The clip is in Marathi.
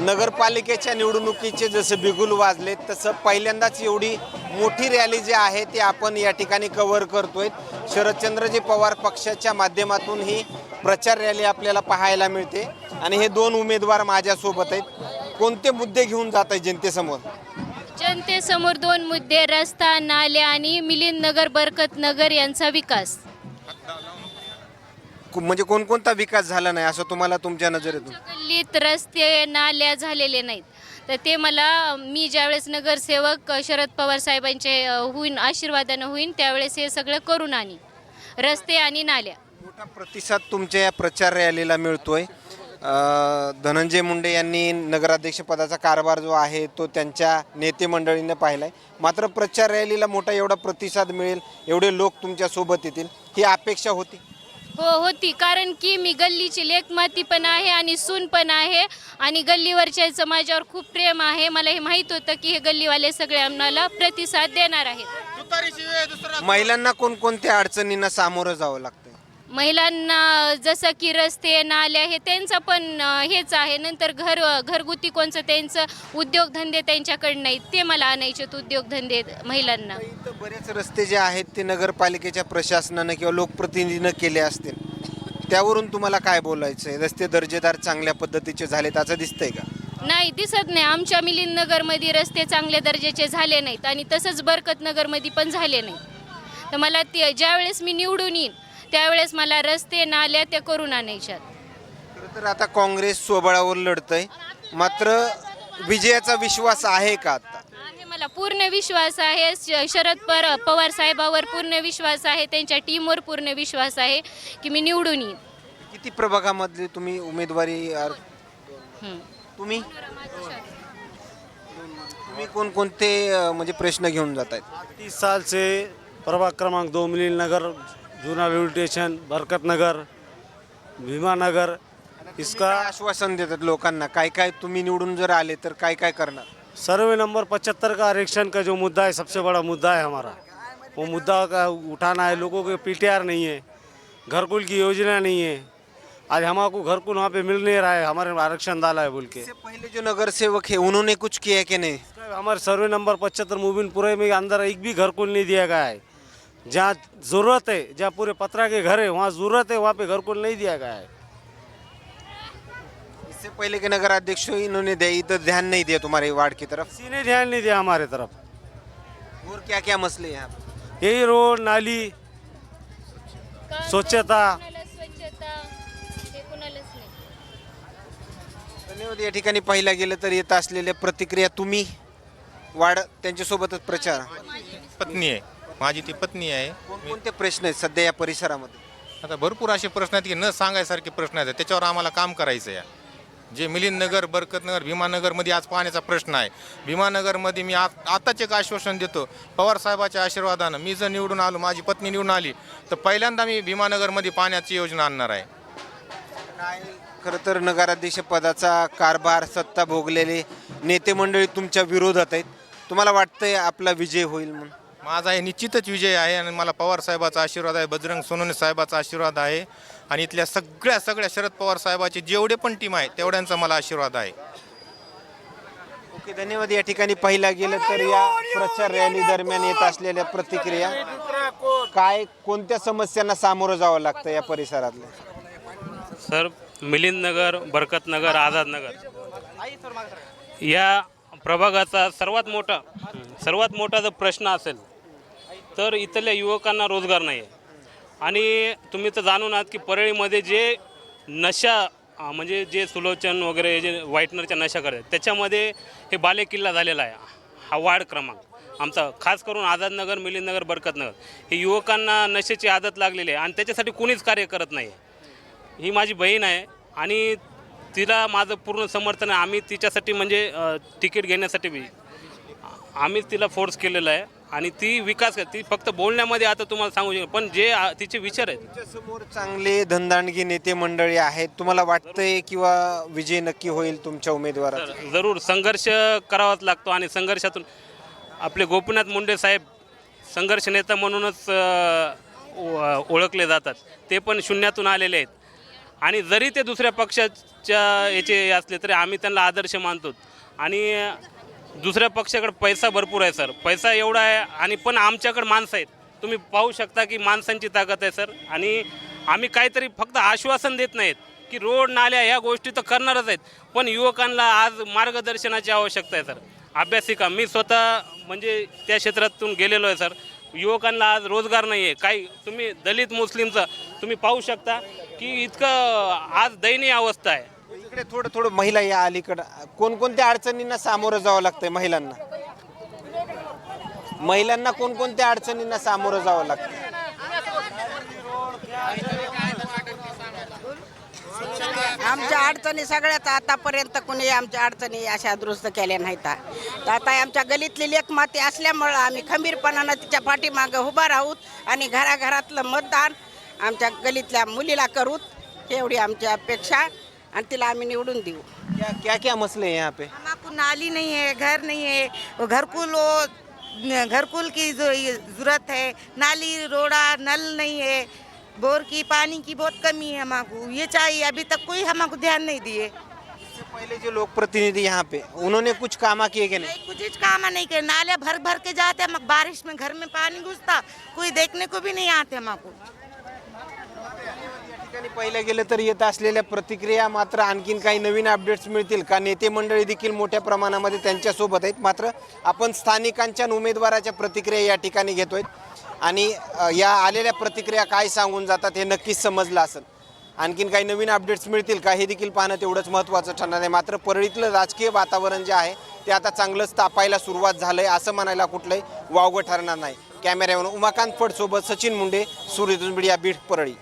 नगरपालिकेच्या निवडणुकीचे जसं बिगुल वाजले तसं पहिल्यांदाच एवढी मोठी रॅली जी आहे ती आपण या ठिकाणी कव्हर करतोय. शरदचंद्रजी पवार पक्षाच्या माध्यमातून ही प्रचार रॅली आपल्याला पाहायला मिळते. आणि हे दोन उमेदवार माझ्यासोबत आहेत. कोणते मुद्दे घेऊन जात आहे जनतेसमोर? जनतेसमोर दोन मुद्दे रस्ता नाले आणि मिलिंद नगर बरकत नगर यांचा विकास. कु- म्हणजे कोणकोणता विकास झाला नाही असं तुम्हाला तुमच्या नजरेतून? गल्लीत रस्ते नाल्या झालेले नाहीत. तर ते मला मी ज्यावेळेस नगरसेवक शरद पवार साहेबांचे अ, होईन आशीर्वादानं होईन त्यावेळेस हे सगळं करून आणि रस्ते आणि नाल्या. मोठा प्रतिसाद तुमच्या या प्रचार रॅलीला मिळतोय. अ, धनंजय मुंडे यांनी नगराध्यक्षपदाचा कारभार जो आहे तो त्यांच्या नेते मंडळीने पाहिलाय. मात्र प्रचार रॅलीला मोठा एवढा प्रतिसाद मिळेल एवढे लोक तुमच्यासोबत येतील ही अपेक्षा होती. हो होती. कारण की मी गल्लीची लेखमाती पण आहे आणि सून पण आहे आणि गल्लीवरच्या माझ्यावर खूप प्रेम आहे. मला हे माहीत होतं की हे गल्लीवाले सगळे आम्हाला प्रतिसाद देणार आहेत. महिलांना कोणकोणत्या अडचणींना सामोरं जावं लागतं? महिलांना जसं की रस्ते नाल्या हे त्यांचं पण हेच आहे. नंतर घर घरगुती कोणचं त्यांचं उद्योगधंदे त्यांच्याकडे नाहीत ते मला आणायचे उद्योगधंदे महिलांना. इथं बरेच रस्ते जे आहेत ते नगरपालिकेच्या प्रशासनानं किंवा लोकप्रतिनिधीनं केले असतील. त्यावरून तुम्हाला काय बोलायचं आहे रस्ते दर्जेदार चांगल्या पद्धतीचे झालेत असं दिसतंय का? नाही दिसत नाही. आमच्या मिलिंद नगरमध्ये रस्ते चांगल्या दर्जाचे झाले नाहीत आणि तसंच बरकत नगरमध्ये पण झाले नाहीत. तर मला ते ज्यावेळेस मी निवडून येईन त्यावेळेस मला रस्ते नाल्या त्या करून आणायच्यात. खरं तर आता काँग्रेस स्वबळावर लढतंय. मात्र विजयाचा विश्वास आहे का आता? आहे मला पूर्ण विश्वास आहे. श- शरद पर पवार साहेबावर पूर्ण विश्वास आहे. त्यांच्या टीमवर पूर्ण विश्वास आहे की मी निवडून येईन. किती प्रभागामधले तुम्ही उमेदवारी हं. तुम्ही? तुम्ही कोणकोणते अं, म्हणजे प्रश्न घेऊन जात आहेत तीस साल से प्रभाग क्रमांक दो मिलिन नगर जूना रेलवे स्टेशन बरकत नगर भीमा नगर इसका काय आश्वासन देतात लोकांना? काय काय तुम्ही निवडून जर आले तर काय काय करणार? सर्वे नंबर पचहत्तर का आरक्षण का जो मुद्दा है सबसे बड़ा मुद्दा है हमारा। वो मुद्दा का उठाना है लोगों के पीटीआर नहीं है घरकुल की योजना नहीं है। आज हमारे घरकुल वहाँ पे मिल नहीं रहा है हमारे आरक्षण डाला है बोल के। इससे पहले जो नगर सेवक है उन्होंने कुछ किया कि नहीं? हमारे सर्वे नंबर पचहत्तर मुबिनपुरे में अंदर एक भी घरकुल नहीं दिया गया है। जहाँ ज़रूरत है जहाँ पूरे पतरा के घर है वहाँ ज़रूरत है वहाँ पे घरकुल नहीं दिया गया है. इससे पहले के नगर अध्यक्ष इन्होंने दे इधर ध्यान नहीं दिया तुम्हारे वार्ड की तरफ? किसी ने ध्यान नहीं दिया हमारे तरफ। और क्या क्या मसले हैं यहाँ पे? यही रोड नाली स्वच्छता। हे धन्यवाद या ठिकाणी पाहिला गेलं तर येत असलेल्या प्रतिक्रिया तुम्ही वाढ त्यांच्यासोबतच प्रचार. पत्नी आहे. माझी ती पत्नी आहे. कोणकोणते प्रश्न आहेत सध्या या परिसरामध्ये? आता भरपूर असे प्रश्न आहेत की न सांगायसारखे प्रश्न आहेत. त्याच्यावर आम्हाला काम करायचं आहे जे मिलिंद नगर बरकतनगर भीमानगरमध्ये आज पाण्याचा प्रश्न आहे. भीमानगरमध्ये मी आत आताच एक आश्वासन देतो. पवार साहेबाच्या आशीर्वादानं मी जर निवडून आलो माझी पत्नी निवडून आली तर पहिल्यांदा मी भीमानगरमध्ये पाण्याची योजना आणणार आहे. काय खरं तर नगराध्यक्ष पदाचा कारभार सत्ता भोगलेले नेते मंडळी तुमच्या विरोधात आहेत. तुम्हाला वाटतंय आपला विजय होईल म्हणून? माझा हे निश्चितच विजय आहे आणि मला पवार साहेबाचा आशीर्वाद आहे बजरंग सोनवणे साहेबाचा आशीर्वाद आहे आणि इथल्या सगळ्या सगळ्या शरद पवार साहेबाचे जेवढे पण टीम आहे तेवढ्यांचा मला आशीर्वाद आहे. ओके धन्यवाद. या ठिकाणी पाहिला गेलं तर या प्रचार रॅली दरम्यान येत असलेल्या प्रतिक्रिया काय कोणत्या समस्यांना सामोरं जावं लागतं या परिसरातल्या सर मिलिंद नगर बरकत नगर आझाद नगर. या प्रभागाचा सर्वात मोठा सर्वात मोठा जर प्रश्न असेल तर इथल्या युवकांना रोजगार नाही आहे आणि तुम्ही तर जाणून आहात की परळीमध्ये जे नशा म्हणजे जे सुलोचन वगैरे जे व्हाईटनरच्या नशा करतात त्याच्यामध्ये हे बाले किल्ला झालेला आहे. हा वाढ क्रमांक. आमचा खास करून आझादनगर मिलिंदनगर बरकतनगर हे युवकांना नशेची आदत लागलेली आहे आणि त्याच्यासाठी कुणीच कार्य करत नाही आहे ही माझी बहीण आहे आणि तिला माझं पूर्ण समर्थन आहे. आम्ही तिच्यासाठी म्हणजे तिकीट घेण्यासाठी बी आम्हीच तिला फोर्स केलेला आहे. आणि ती विकास ती फक्त बोलण्यामध्ये आता तुम्हाला सांगू शकतो. पण जे आ, तिचे विचार आहेत. समोर चांगले धनदांडगी नेते मंडळी आहेत. तुम्हाला वाटतंय किंवा विजय नक्की होईल तुमच्या उमेदवाराचा? तर जरूर संघर्ष करावाच लागतो आणि संघर्षातून आपले गोपीनाथ मुंडे साहेब संघर्ष नेता म्हणूनच अ, ओ- ओळखले जातात. ते पण शून्यातून आलेले आहेत. आणि जरी ते दुसऱ्या पक्षाच्या याचे असले तरी आम्ही त्यांना आदर्श मानतो. आणि दुसऱ्या पक्षाकडे पैसा भरपूर आहे सर. पैसा एवढा आहे आणि पण आमच्याकडे माणसं आहेत. तुम्ही पाहू शकता की माणसांची ताकद आहे सर. आणि आम्ही काहीतरी फक्त आश्वासन देत नाहीत की रोड नाल्या ह्या गोष्टी तर करणारच आहेत. पण युवकांना आज मार्गदर्शनाची आवश्यकता आहे सर. अभ्यासिका मी स्वतः म्हणजे त्या क्षेत्रातून गेलेलो आहे सर. युवकांना आज रोजगार नाही आहे काही तुम्ही दलित मुस्लिमचं तुम्ही पाहू शकता की इतकं आज दयनीय अवस्था आहे. इकडे थोडं थोडं महिला या अलीकडं. कोणकोणत्या अडचणींना सामोरं जावं लागतंय महिलांना? महिलांना कोणकोणत्या अडचणींना सामोरं जावं लागतं आमच्या अडचणी सगळ्यात आतापर्यंत कुणी आमच्या अडचणी अशा दुरुस्त केल्या नाहीत. तर आता आमच्या गलीतली लेख माती असल्यामुळं आम्ही खंबीरपणानं तिच्या पाठीमागं उभा राहूत आणि घराघरातलं मतदान आमच्या गलीतल्या मुलीला करूत एवढी आमची अपेक्षा. आणि तिला आम्ही निवडून देऊ क्या क्या क्या मसले हैं यहाँ पे? हम आपको नाली नहीं है घर नहीं है वो घरकुल वो घरकुल की जो ये ज़रूरत है नाली रोड़ा नल नहीं है बोर की पानी की बहुत कमी है हमको ये चाहिए अभी तक कोई हमको ध्यान नहीं दिए। इससे पहले जो लोक प्रतिनिधि यहाँ पे उन्होंने कुछ कामा किए कि नहीं? नहीं कुछ ही काम नहीं करे नाले भर भर के जाते हम बारिश में घर में पानी घुसता कोई देखने को भी नहीं आते हमको। ठिकाणी पाहिलं गेलं तर येत असलेल्या प्रतिक्रिया मात्र आणखीन काही नवीन अपडेट्स मिळतील का? नेते मंडळी देखील मोठ्या प्रमाणामध्ये त्यांच्यासोबत आहेत. मात्र आपण स्थानिकांच्या उमेदवाराच्या प्रतिक्रिया या ठिकाणी घेतोय. आणि या आलेल्या प्रतिक्रिया काय सांगून जातात हे नक्कीच समजलं असेल. आणखीन काही नवीन अपडेट्स मिळतील का हे देखील पाहणं तेवढंच महत्त्वाचं ठरणार आहे. मात्र परळीतलं राजकीय वातावरण जे आहे ते आता चांगलंच तापायला सुरुवात झालं आहे असं म्हणायला कुठलंही वावगं ठरणार नाही. कॅमेऱ्यावर उमाकांत फडसोबत सचिन मुंडे सूर्यदुर्ज मीडिया बीड परळी.